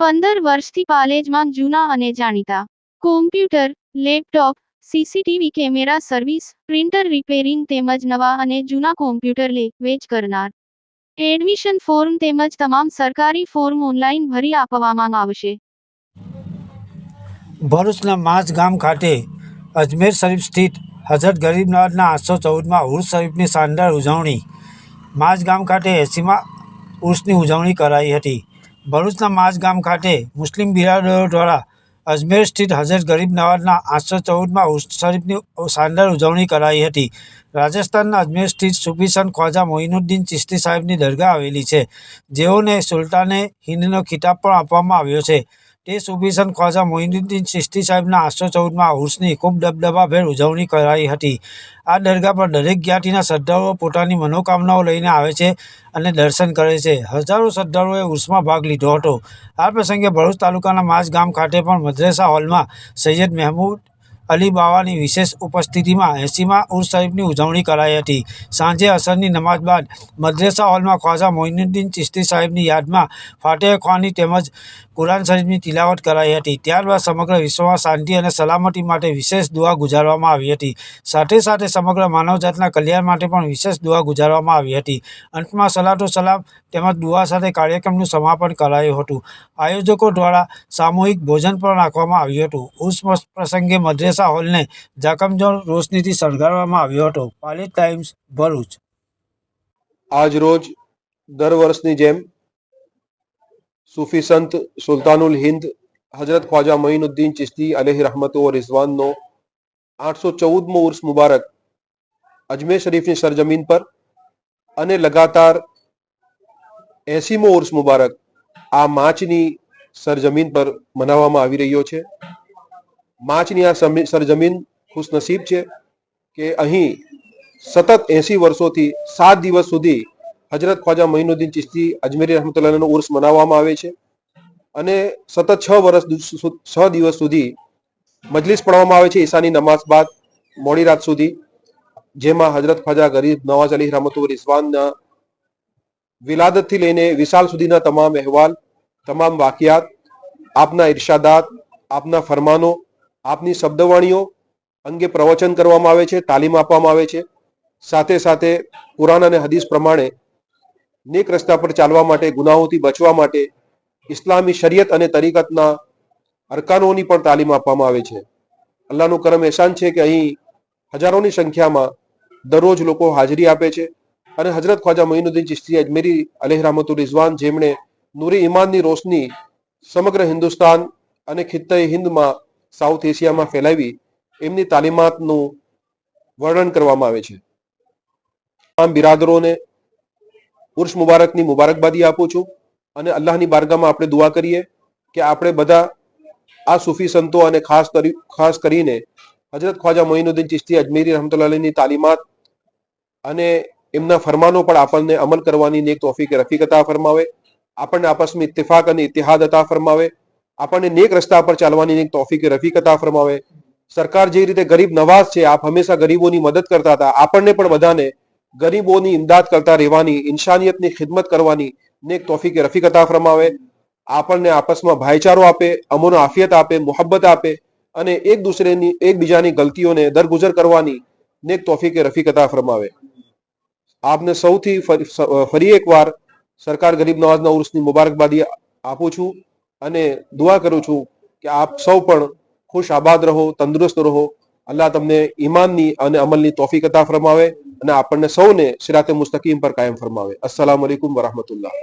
પંદર વર્ષથી પાલેજમાં જૂના અને જાણીતા. Computer laptop CCTV camera service printer repairing તેમજ નવા અને જૂના કોમ્પ્યુટર લે, વેચ કરનાર. એડમિશન ફોર્મ તેમજ તમામ સરકારી ફોર્મ ઓનલાઈન ભરી આપવામાં આવશે. ભરૂચના માસ ગામ ખાતે અજમેર શરીફ સ્થિત હજરત ગરીબ નવાજના આઠસો ચૌદમાં ઉર્સ શરીફની શાનદાર ઉજવણી. માચ ગામ ખાતે એસીમાં ઉર્સની ઉજવણી કરાઈ હતી. ભરૂચના માજ ગામ ખાતે મુસ્લિમ બિરાદરો દ્વારા અજમેર સ્થિત હઝરત ગરીબ નવાજના આઠસો ચૌદમાં ઉર્સ શરીફની શાનદાર ઉજવણી કરાઈ હતી. રાજસ્થાનના અજમેર સ્થિત સુફીસન ખ્વાજા મોઇનુદ્દીન ચિશ્તી સાહેબની દરગાહ આવેલી છે. જેઓને સુલતાને હિન્દનો ખિતાબ પણ આપવામાં આવ્યો છે. તે સુફી સંત ખ્વાજા મોઇનુદ્દીન ચિશ્તી સાહેબના આઠસો ચૌદમાં ઉર્સની ખૂબ દબદબાભેર ઉજવણી કરાઈ હતી. આ દરગાહ પર દરેક જ્ઞાતિના શ્રદ્ધાળુઓ પોતાની મનોકામનાઓ લઈને આવે છે અને દર્શન કરે છે. હજારો શ્રદ્ધાળુઓએ ઉર્સમાં ભાગ લીધો હતો. આ પ્રસંગે ભરૂચ તાલુકાના માસ ગામ ખાતે પણ મદ્રેસા હોલમાં સૈયદ મહેમૂદ અલી બાવાની વિશેષ ઉપસ્થિતિમાં એસીમાં ઉર્સ શરીફની ઉજવણી કરાઈ હતી. સાંજે અસરની નમાઝ બાદ મદ્રેસા હોલમાં ખ્વાજા મોઇનુદ્દીન ચિશ્તી સાહેબની યાદમાં ફાટેહ ખ્વાની તેમજ કુરાન શરીફની તિલાવત કરાઈ હતી. ત્યારબાદ સમગ્ર વિશ્વમાં શાંતિ અને સલામતી માટે વિશેષ દુઆ ગુજારવામાં આવી હતી. સાથે સાથે સમગ્ર માનવજાતના કલ્યાણ માટે પણ વિશેષ દુઆ ગુજારવામાં આવી હતી. અંતમાં સલાટો સલામ તેમજ દુઆ સાથે કાર્યક્રમનું સમાપન કરાયું હતું. આયોજકો દ્વારા સામૂહિક ભોજન પણ રાખવામાં આવ્યું હતું. ઉર્સ પ્રસંગે મદ્રેસા હોલને જાકમજોળ રોશનીથી શણગારવામાં આવ્યો હતો. પાલિત ટાઈમ્સ, ભરૂચ. આજ રોજ દર વર્ષની જેમ સૂફી સંત સુલતાનુલ હિન્દ હજરત ખ્વાજા મોઇનુદ્દીન ચિશ્તી અલેહ રહમતો રિઝવાનનો આઠસો ચૌદમો ઉર્સ મુબારક અજમેર શરીફની સરજમીન પર અને લગાતાર એસીમો ઉર્સ મુબારક આ માચની સરજમીન પર મનાવવામાં આવી રહ્યો છે. માચની આ સરજમીન ખુશનસીબ છે કે અહીં સતત એસી વર્ષોથી સાત દિવસ સુધી હજરત ખ્વાજા મહિનુદ્દીન ચિશ્તી, અજમેરી રહમતુલ્લાહનો ઉર્સ મનાવવામાં આવે છે અને સતત છ વર્ષ છ દિવસ સુધી મજલિસ પઢવામાં આવે છે ઈશાની નમાઝ બાદ મોડી રાત સુધી, જેમાં હજરત ખ્વાજા ગરીબ નવાઝ અલી રહમતુ રિઝવાનના વિલાદતથી લઈને વિશાલ સુધીના તમામ અહેવાલ, તમામ વાકિયાત, આપના ઈર્ષાદાત આપના ફરમાનો આપની શબ્દવાણીઓ અંગે પ્રવચન કરવામાં આવે છે, તાલીમ આપવામાં આવે છે. સાથે સાથે કુરાન અને હદીસ પ્રમાણે નેક રસ્તા પર ચાલવા માટે ગુનાહોથી બચવા માટે ઇસ્લામી શરિયત અને તરીકતના અરકાનોની પણ તાલીમ આપવામાં આવે છે. અલ્લાહનું કરમ એહસાન છે કે અહીં હજારોની સંખ્યામાં દરરોજ લોકો હાજરી આપે છે અને હજરત ખ્વાજા મોઇનુદ્દીન ચિશ્તી અજમેરી અલેહ રામતુલ રિઝવાન જેમણે નૂરી ઈમાનની રોશની સમગ્ર હિન્દુસ્તાન અને ખિત્તે હિન્દમાં સાઉથ એશિયામાં ફેલાવી એમની તાલીમાતનું વર્ણન કરવામાં આવે છે. આમ બિરાદરોને પુરુષ મુબારકની મુબારકબાદી આપું છું અને અલ્લાહની બારગામાં આપણે દુઆ કરીએ કે આપણે બધા આ સૂફી સંતો અને ખાસ કરી, ખાસ કરીને હજરત ખ્વાજા મોઇનુદ્દીન ચિશ્તી અજમેરી રહમતુલ્લાની તાલીમાત અને એમના ફરમાનો પણ આપણને અમલ કરવાની નેક તોફીક, રફીક અતા ફરમાવે, આપણને આપસમાં ઇત્તિફાક અને ઇતિહાદ અતા ફરમાવે આપણને નેક રસ્તા પર ચાલવાની એક તોફીક રફીક અતા ફરમાવે. સરકાર જે રીતે ગરીબ નવાઝ છે, આપ હંમેશા ગરીબોની મદદ કરતા હતા. આપણને પણ બધાને ગરીબોની ઇમદાદ કરતા રહેવાની, ઇન્સાનિયતની ખિદમત કરવાની નેક તોફીક રફીક અતા ફરમાવે. આપણને આપસમાં ભાઈચારો આપે, અમોનો આફિયત આપે, મોહબ્બત આપે અને એક દૂસરેની, એકબીજાની ગલતીઓને દરગુજર કરવાની નેક તોફીકે રફીક અતા ફરમાવે. આપને સૌથી ફરી એકવાર સરકાર ગરીબ નવાઝના ઉર્સની મુબારકબાદી આપું છું. અને દુઆ કરું છું કે આપ સૌ પણ ખુશ આબાદ રહો, તંદુરસ્ત રહો. અલ્લાહ તમને ઈમાનની અને અમલની તોફીક અતા ફરમાવે અને આપણને સૌને સિરાતે મુસ્તકીમ પર કાયમ ફરમાવે. અસલામ અલૈકુમ વરહમતુલ્લાહ.